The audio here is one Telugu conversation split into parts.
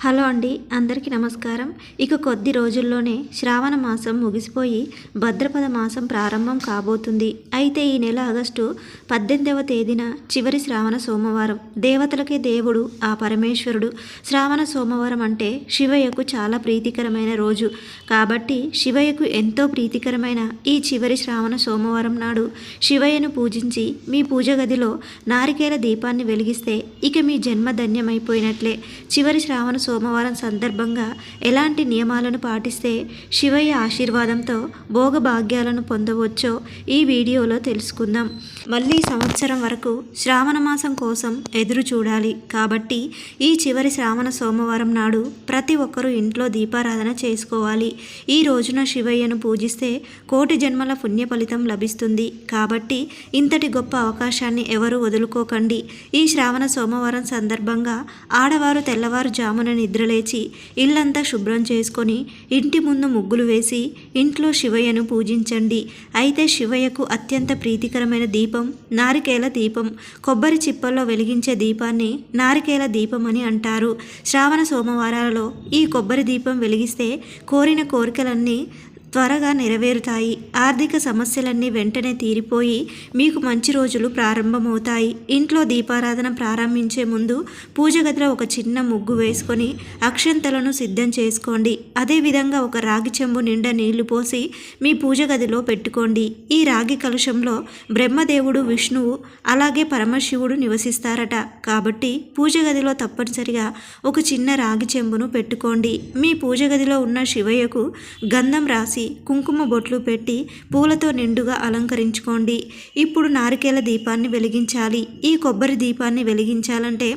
హలో అండి అందరికీ నమస్కారం. ఇక కొద్ది రోజుల్లోనే శ్రావణ మాసం ముగిసిపోయి భద్రపద మాసం ప్రారంభం కాబోతుంది. అయితే ఈ నెల ఆగస్టు పద్దెనిమిదవ తేదీన చివరి శ్రావణ సోమవారం. దేవతలకే దేవుడు ఆ పరమేశ్వరుడు. శ్రావణ సోమవారం అంటే శివయ్యకు చాలా ప్రీతికరమైన రోజు. కాబట్టి శివయ్యకు ఎంతో ప్రీతికరమైన ఈ చివరి శ్రావణ సోమవారం నాడు శివయ్యను పూజించి మీ పూజ గదిలో నారికేల దీపాన్ని వెలిగిస్తే ఇక మీ జన్మ ధన్యమైపోయినట్లే. చివరి శ్రావణ సోమవారం సందర్భంగా ఎలాంటి నియమాలను పాటిస్తే శివయ్య ఆశీర్వాదంతో భోగభాగ్యాలను పొందవచ్చో ఈ వీడియోలో తెలుసుకుందాం. మళ్ళీ సంవత్సరం వరకు శ్రావణ మాసం కోసం ఎదురు చూడాలి. కాబట్టి ఈ చివరి శ్రావణ సోమవారం నాడు ప్రతి ఒక్కరూ ఇంట్లో దీపారాధన చేసుకోవాలి. ఈ రోజున శివయ్యను పూజిస్తే కోటి జన్మల పుణ్య ఫలితం లభిస్తుంది. కాబట్టి ఇంతటి గొప్ప అవకాశాన్ని ఎవరు వదులుకోకండి. ఈ శ్రావణ సోమవారం సందర్భంగా ఆడవారు తెల్లవారుజామున నిద్రలేచి ఇల్లంతా శుభ్రం చేసుకొని ఇంటి ముందు ముగ్గులు వేసి ఇంట్లో శివయ్యను పూజించండి. అయితే శివయ్యకు అత్యంత ప్రీతికరమైన దీపం నారికేల దీపం. కొబ్బరి చిప్పల్లో వెలిగించే దీపాన్ని నారికేల దీపం అని అంటారు. శ్రావణ సోమవారాలలో ఈ కొబ్బరి దీపం వెలిగిస్తే కోరిన కోరికలన్నీ త్వరగా నెరవేరుతాయి. ఆర్థిక సమస్యలన్నీ వెంటనే తీరిపోయి మీకు మంచి రోజులు ప్రారంభమవుతాయి. ఇంట్లో దీపారాధన ప్రారంభించే ముందు పూజ గదిలో ఒక చిన్న ముగ్గు వేసుకొని అక్షంతలను సిద్ధం చేసుకోండి. అదేవిధంగా ఒక రాగి చెంబు నిండా నీళ్ళు పోసి మీ పూజ గదిలో పెట్టుకోండి. ఈ రాగి కలుషంలో బ్రహ్మదేవుడు విష్ణువు అలాగే పరమశివుడు నివసిస్తారట. కాబట్టి పూజ గదిలో తప్పనిసరిగా ఒక చిన్న రాగి చెంబును పెట్టుకోండి. మీ పూజ గదిలో ఉన్న శివయ్యకు గంధం రాసి కుంకుమ బొట్లు పెట్టి పూలతో నిండుగా అలంకరించుకోండి. ఇప్పుడు నారికేల దీపాన్ని వెలిగించాలి. ఈ కొబ్బరి దీపాన్ని వెలిగించాలంటే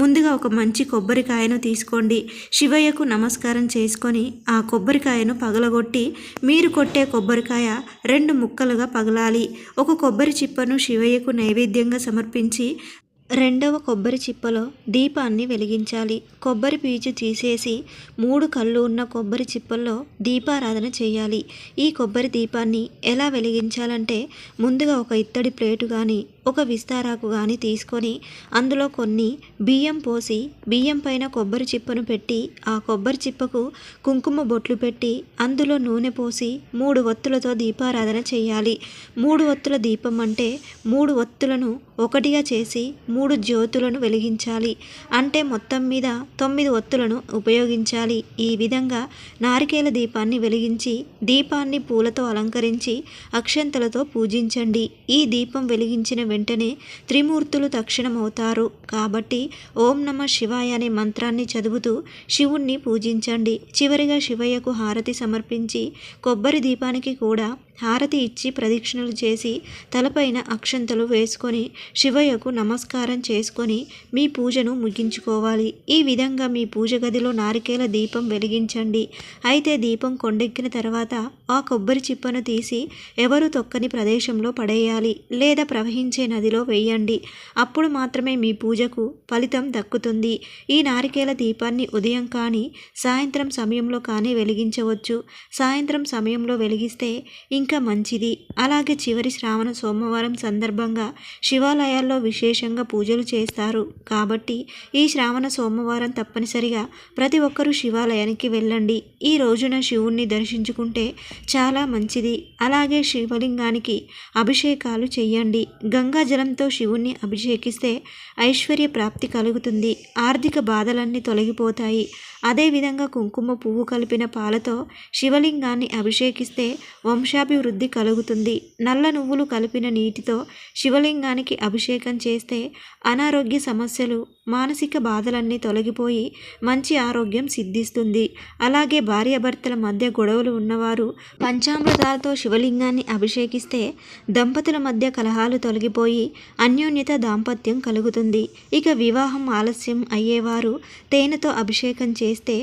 ముందుగా ఒక మంచి కొబ్బరికాయను తీసుకోండి. శివయ్యకు నమస్కారం చేసుకొని ఆ కొబ్బరికాయను పగలగొట్టి మీరు కొట్టే కొబ్బరికాయ రెండు ముక్కలుగా పగలాలి. ఒక కొబ్బరి చిప్పను శివయ్యకు నైవేద్యంగా సమర్పించి రెండవ కొబ్బరి చిప్పలో దీపాన్ని వెలిగించాలి. కొబ్బరి పీచు తీసేసి మూడు కళ్ళు ఉన్న కొబ్బరి చిప్పల్లో దీపారాధన చేయాలి. ఈ కొబ్బరి దీపాన్ని ఎలా వెలిగించాలంటే ముందుగా ఒక ఇత్తడి ప్లేటు కానీ ఒక విస్తారాకు కానీ తీసుకొని అందులో కొన్ని బియ్యం పోసి బియ్యం పైన కొబ్బరి చిప్పను పెట్టి ఆ కొబ్బరి చిప్పకు కుంకుమ బొట్లు పెట్టి అందులో నూనె పోసి మూడు ఒత్తులతో దీపారాధన చేయాలి. మూడు ఒత్తుల దీపం అంటే మూడు ఒత్తులను ఒకటిగా చేసి మూడు జ్యోతులను వెలిగించాలి. అంటే మొత్తం మీద తొమ్మిది ఒత్తులను ఉపయోగించాలి. ఈ విధంగా నారికేల దీపాన్ని వెలిగించి దీపాన్ని పూలతో అలంకరించి అక్షంతలతో పూజించండి. ఈ దీపం వెలిగించిన వెంటనే త్రిమూర్తులు తక్షణమవుతారు. కాబట్టి ఓం నమ శివాయ అనే మంత్రాన్ని చదువుతూ శివుణ్ణి పూజించండి. చివరిగా శివయ్యకు హారతి సమర్పించి కొబ్బరి దీపానికి కూడా హారతి ఇచ్చి ప్రదక్షిణలు చేసి తలపైన అక్షంతలు వేసుకొని శివయ్యకు నమస్కారం చేసుకొని మీ పూజను ముగించుకోవాలి. ఈ విధంగా మీ పూజ గదిలో నారికేల దీపం వెలిగించండి. అయితే దీపం కొండెక్కిన తర్వాత ఆ కొబ్బరి చిప్పను తీసి ఎవరు తొక్కని ప్రదేశంలో పడేయాలి లేదా ప్రవహించే నదిలో వేయండి. అప్పుడు మాత్రమే మీ పూజకు ఫలితం దక్కుతుంది. ఈ నారికేల దీపాన్ని ఉదయం కానీ సాయంత్రం సమయంలో కానీ వెలిగించవచ్చు. సాయంత్రం సమయంలో వెలిగిస్తే ఇంకా ఇంకా మంచిది. అలాగే చివరి శ్రావణ సోమవారం సందర్భంగా శివాలయాల్లో విశేషంగా పూజలు చేస్తారు. కాబట్టి ఈ శ్రావణ సోమవారం తప్పనిసరిగా ప్రతి ఒక్కరూ శివాలయానికి వెళ్ళండి. ఈ రోజున శివుణ్ణి దర్శించుకుంటే చాలా మంచిది. అలాగే శివలింగానికి అభిషేకాలు చేయండి. గంగా జలంతో శివుణ్ణి అభిషేకిస్తే ఐశ్వర్య ప్రాప్తి కలుగుతుంది. ఆర్థిక బాధలన్నీ తొలగిపోతాయి. అదేవిధంగా కుంకుమ పువ్వు కలిపిన పాలతో శివలింగాన్ని అభిషేకిస్తే వంశాభివృద్ధి కలుగుతుంది. నల్ల నువ్వులు కలిపిన నీటితో శివలింగానికి అభిషేకం చేస్తే అనారోగ్య సమస్యలు మానసిక బాధలన్నీ తొలగిపోయి మంచి ఆరోగ్యం సిద్ధిస్తుంది. అలాగే భార్యాభర్తల మధ్య గొడవలు ఉన్నవారు పంచామృతాలతో శివలింగాన్ని అభిషేకిస్తే దంపతుల మధ్య కలహాలు తొలగిపోయి అన్యోన్యత దాంపత్యం కలుగుతుంది. ఇక వివాహం ఆలస్యం అయ్యేవారు తేనెతో అభిషేకం చేస్తే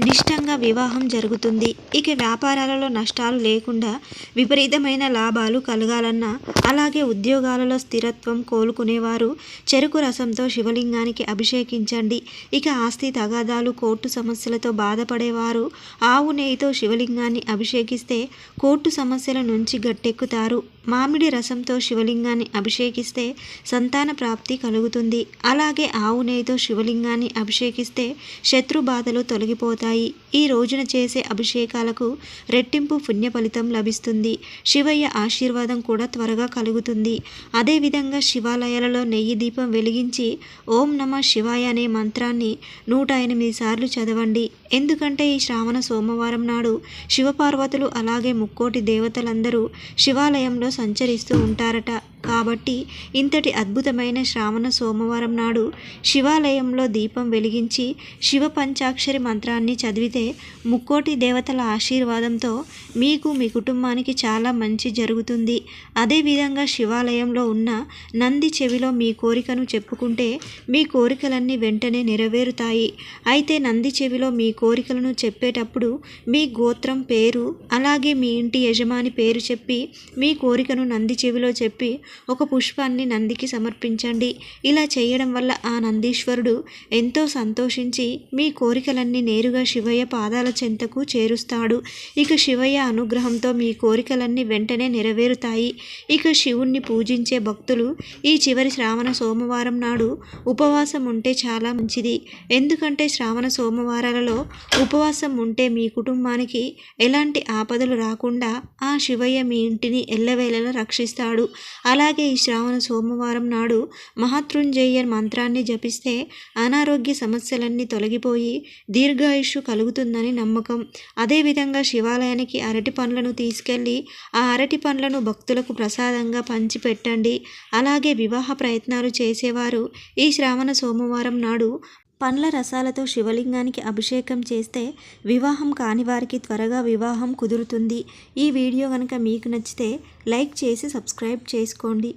నిష్టంగా వివాహం జరుగుతుంది. ఇక వ్యాపారాలలో నష్టాలు లేకుండా విపరీతమైన లాభాలు కలగాలన్నా అలాగే ఉద్యోగాలలో స్థిరత్వం కోలుకునేవారు చెరుకు రసంతో శివలింగానికి అభిషేకించండి. ఇక ఆస్తి తగాదాలు కోర్టు సమస్యలతో బాధపడేవారు ఆవు నెయ్యితో శివలింగాన్ని అభిషేకిస్తే కోర్టు సమస్యల నుంచి గట్టెక్కుతారు. మామిడి రసంతో శివలింగాన్ని అభిషేకిస్తే సంతాన ప్రాప్తి కలుగుతుంది. అలాగే ఆవు నెయ్యితో శివలింగాన్ని అభిషేకిస్తే శత్రు బాధలు తొలగిపోతాయి. ఈ రోజున చేసే అభిషేకాలకు రెట్టింపు పుణ్య ఫలితం లభిస్తుంది. శివయ్య ఆశీర్వాదం కూడా త్వరగా కలుగుతుంది. అదేవిధంగా శివాలయాలలో నెయ్యి దీపం వెలిగించి ఓం నమ శివాయ అనే మంత్రాన్ని నూట ఎనిమిది సార్లు చదవండి. ఎందుకంటే ఈ శ్రావణ సోమవారం నాడు శివపార్వతులు అలాగే ముక్కోటి దేవతలందరూ శివాలయంలో సంచరిస్తూ ఉంటారట. కాబట్టి ఇంతటి అద్భుతమైన శ్రావణ సోమవారం నాడు శివాలయంలో దీపం వెలిగించి శివ పంచాక్షరి మంత్రాన్ని చదివితే ముక్కోటి దేవతల ఆశీర్వాదంతో మీకు మీ కుటుంబానికి చాలా మంచి జరుగుతుంది. అదేవిధంగా శివాలయంలో ఉన్న నంది చెవిలో మీ కోరికను చెప్పుకుంటే మీ కోరికలన్నీ వెంటనే నెరవేరుతాయి. అయితే నంది చెవిలో మీ కోరికలను చెప్పేటప్పుడు మీ గోత్రం పేరు అలాగే మీ ఇంటి యజమాని పేరు చెప్పి మీ కోరికను నంది చెవిలో చెప్పి ఒక పుష్పాన్ని నందికి సమర్పించండి. ఇలా చేయడం వల్ల ఆ నందీశ్వరుడు ఎంతో సంతోషించి మీ కోరికలన్నీ నేరుగా శివయ్య పాదాల చెంతకు చేరుస్తాడు. ఇక శివయ్య అనుగ్రహంతో మీ కోరికలన్నీ వెంటనే నెరవేరుతాయి. ఇక శివుణ్ణి పూజించే భక్తులు ఈ చివరి శ్రావణ సోమవారం నాడు ఉపవాసం ఉంటే చాలా మంచిది. ఎందుకంటే శ్రావణ సోమవారాలలో ఉపవాసం ఉంటే మీ కుటుంబానికి ఎలాంటి ఆపదలు రాకుండా ఆ శివయ్య మీ ఇంటిని ఎల్లవేళలా రక్షిస్తాడు. అలా అలాగే ఈ శ్రావణ సోమవారం నాడు మహాతృంజయ మంత్రాన్ని జపిస్తే అనారోగ్య సమస్యలన్నీ తొలగిపోయి దీర్ఘాయుషు కలుగుతుందని నమ్మకం. అదేవిధంగా శివాలయానికి అరటి పండ్లను తీసుకెళ్ళి ఆ అరటి పండ్లను భక్తులకు ప్రసాదంగా పంచిపెట్టండి. అలాగే వివాహ ప్రయత్నాలు చేసేవారు ఈ శ్రావణ సోమవారం నాడు పండ్ల రసాలతో శివలింగానికి అభిషేకం చేస్తే వివాహం కాని వారికి త్వరగా వివాహం కుదురుతుంది. ఈ వీడియో కనుక మీకు నచ్చితే లైక్ చేసి సబ్స్క్రైబ్ చేసుకోండి.